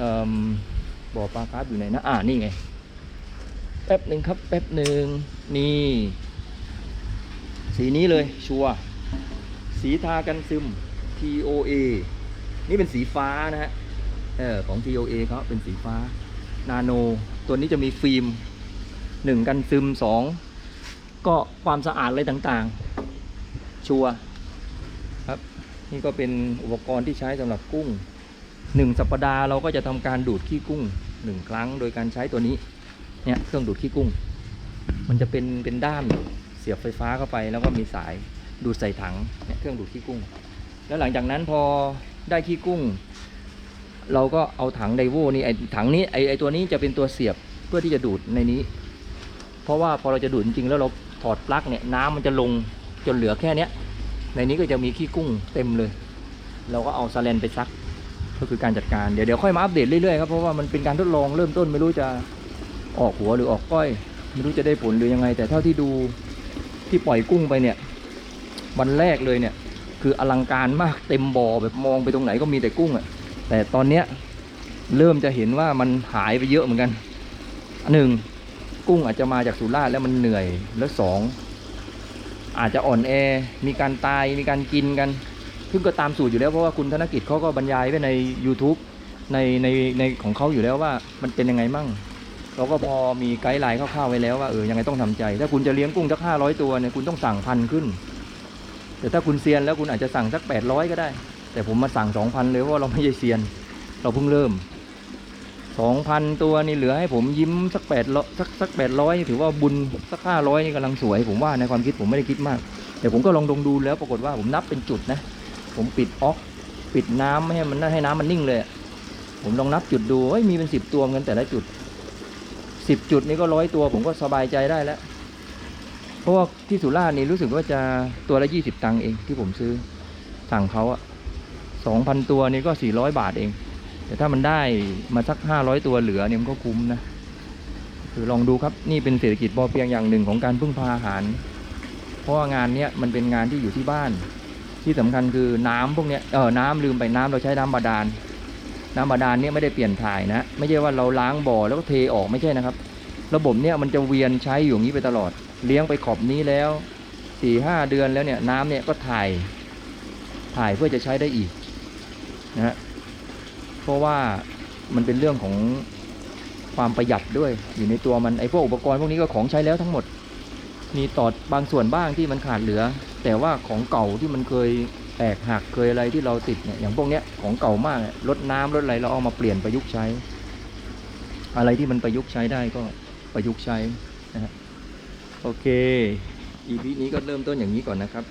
เอิ่มบ่อปลาคาร์ฟอยู่ไหนนะ อ่านี่ไง แป๊บหนึ่งครับ แป๊บหนึ่งนี่ สีนี้เลยชัว สีทากันซึม TOA นี่เป็นสีฟ้านะฮะ เออของ TOA เขาเป็นสีฟ้า นาโน ตัวนี้จะมีฟิล์มหนึ่งกันซึมสองก็ความสะอาดอะไรต่างๆ ชัวครับ นี่ก็เป็นอุปกรณ์ที่ใช้สำหรับกุ้ง หนึ่งสัปดาห์เราก็จะทำการดูดขี้กุ้งหนึ่งครั้ง โดยการใช้ตัวนี้เนี่ยเครื่องดูดขี้กุ้ง มันจะเป็นเป็นด้ามเสียบไฟฟ้าเข้าไป แล้วก็มีสายดูดใส่ถังเนี่ยเครื่องดูดขี้กุ้ง แล้วหลังจากนั้นพอได้ขี้กุ้ง เราก็เอาถังไดโวนี่ไอถังนี้ไอไอตัวนี้จะเป็นตัวเสียบเพื่อที่จะดูดในนี้ เพราะว่าพอเราจะดูดจริงๆแล้วเราถอดปลั๊กเนี่ยน้ำมันจะลงจนเหลือแค่เนี้ยในนี้ก็จะมีขี้กุ้งเต็มเลย เราก็เอาซาเลนไปซัก ก็คือการจัดการเดี๋ยวเดี๋ยวค่อยมาอัปเดตเรื่อยๆครับเพราะว่ามันเป็นการทดลองเริ่มต้นไม่รู้จะออกหัวหรือออกก้อย ไม่รู้จะได้ผลหรือยังไง แต่เท่าที่ดูที่ปล่อยกุ้งไปเนี่ย วันแรกเลยเนี่ย คืออลังการมากเต็มบ่อแบบมองไปตรงไหนก็มีแต่กุ้งอะ่ะแต่ตอนเนี้ยเริ่มจะเห็นว่ามันหายไปเยอะเหมือนกันหนึ่งกุ้งอาจจะมาจากสุราษฎร์แล้วมันเหนื่อยแล้วสองอาจจะอ่อนแอมีการตายมีการกินกัน ซึ่งก็ตามสูตรอยู่แล้วเพราะว่าคุณธนกิจเขาก็บรรยายไว้ใน YouTube ในในในของเขาอยู่แล้วว่ามันเป็นยังไงมั่งเราก็พอมีไกด์ไลน์คร่าวๆไว้แล้วว่าเออยังไงต้องทำใจ ถ้าคุณจะเลี้ยงกุ้งสักห้าร้อยตัวเนี่ยคุณต้องสั่งพันขึ้น แต่ถ้าคุณเซียนแล้วคุณอาจจะสั่งสักแปดร้อยก็ได้ แต่ผมมาสั่งสองพันเลยเพราะเราไม่ใช่เซียน เราเพิ่งเริ่มสองพันตัวนี่เหลือให้ผมยิ้มสักแปดสักสักแปดร้อยถือว่าบุญสักห้าร้อยนี่กำลังสวย ผมว่าในความคิดผมไม่ได้คิดมาก แต่ผมก็ลองดงดูแล้วปรากฏว่าผมนับเป็นจุดนะ ผมปิดออกปิดน้ำไม่ให้มันให้น้ำมันนิ่งเลย ผมลองนับจุดดูเฮ้ยมีเป็นสิบตัวกันแต่ละจุดสิบจุดนี่ก็ร้อยตัว ผมก็สบายใจได้แล้ว เพราะว่าที่สุราษฎร์นี่รู้สึกว่าจะตัวละยี่สิบตังค์เองที่ผมซื้อสั่งเขาอะสองพันตัวนี่ก็สี่ร้อยบาทเอง แต่ถ้ามันได้มาสักห้าร้อยตัวเหลือเนี่ยมันก็คุ้มนะคือลองดูครับนี่เป็นเศรษฐกิจพอเพียงอย่างหนึ่งของการพึ่งพาอาหาร เพราะว่างานเนี้ยมันเป็นงานที่อยู่ที่บ้าน ที่สำคัญคือน้ำพวกเนี้ยเออน้ำลืมไปน้ำเราใช้น้ำบาดาล น้ำบาดาลเนี่ยไม่ได้เปลี่ยนถ่ายนะ ไม่ใช่ว่าเราล้างบ่อแล้วก็เทออกไม่ใช่นะครับ ระบบเนี่ยมันจะเวียนใช้อยู่อย่างนี้ไปตลอด เลี้ยงไปขอบนี้แล้วสี่ห้าเดือนแล้วเนี่ยน้ำเนี่ยก็ถ่ายถ่ายเพื่อจะใช้ได้อีกนะฮะเพราะว่ามันเป็นเรื่องของความประหยัดด้วยอยู่ในตัวมันไอ้พวกอุปกรณ์พวกนี้ก็ของใช้แล้วทั้งหมด มีตอดบางส่วนบ้างที่มันขาดเหลือ แต่ว่าของเก่าที่มันเคยแตกหักเคยอะไรที่เราติดเนี่ยอย่างพวกเนี้ยของเก่ามากเนี่ยลดน้ำลดอะไรเราเอามาเปลี่ยนประยุกต์ใช้ อะไรที่มันประยุกต์ใช้ได้ก็ประยุกต์ใช้นะฮะโอเค EP นี้ก็เริ่มต้นอย่างนี้ก่อนนะครับ